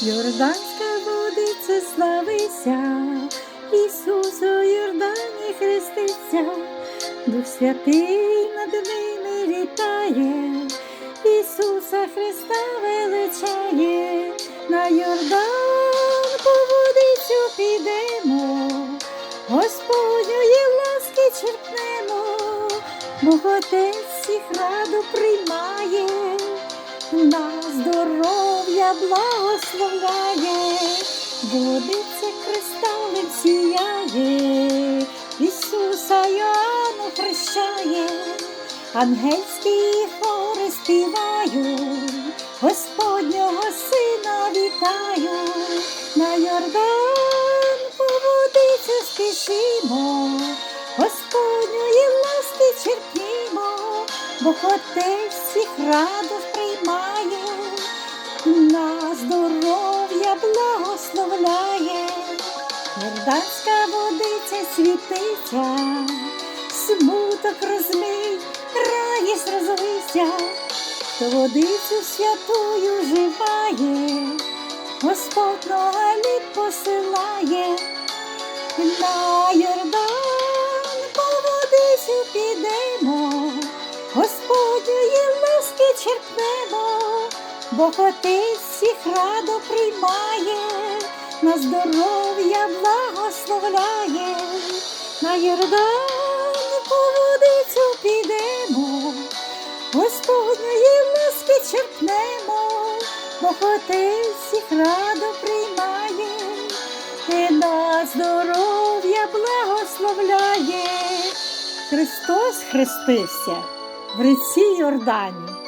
Йорданська водиця славися, Ісус у Йордані хреститься, Дух Святий над ними літає, Ісуса Христа величає, на Йордан по водицю підемо, Господньої ласки черпнемо, Бог Отець всіх раду приймає. На здоров'я благословляє, водиться кристалем сіяє, Ісуса Йоанну хрещає, ангельські хори співають, Господнього сина вітаю, на Йордан по водицю спішимо, Господньої ласки черпнімо, Бог Отець всіх радо благословляє, Йорданська водиця світиться, смуток розмий, радість розлися, хто водицю святою живає, Господь літ посилає, на Йордан по водицю підемо, Господь Господньої ласки черпнемо, Бог Отець всіх радо приймає, на здоров'я благословляє, на Йордан по водицю підемо, Господньої ласки черпнемо, Бог Отець всіх радо приймає, і на здоров'я благословляє. Христос хрестився в ріці Йордані.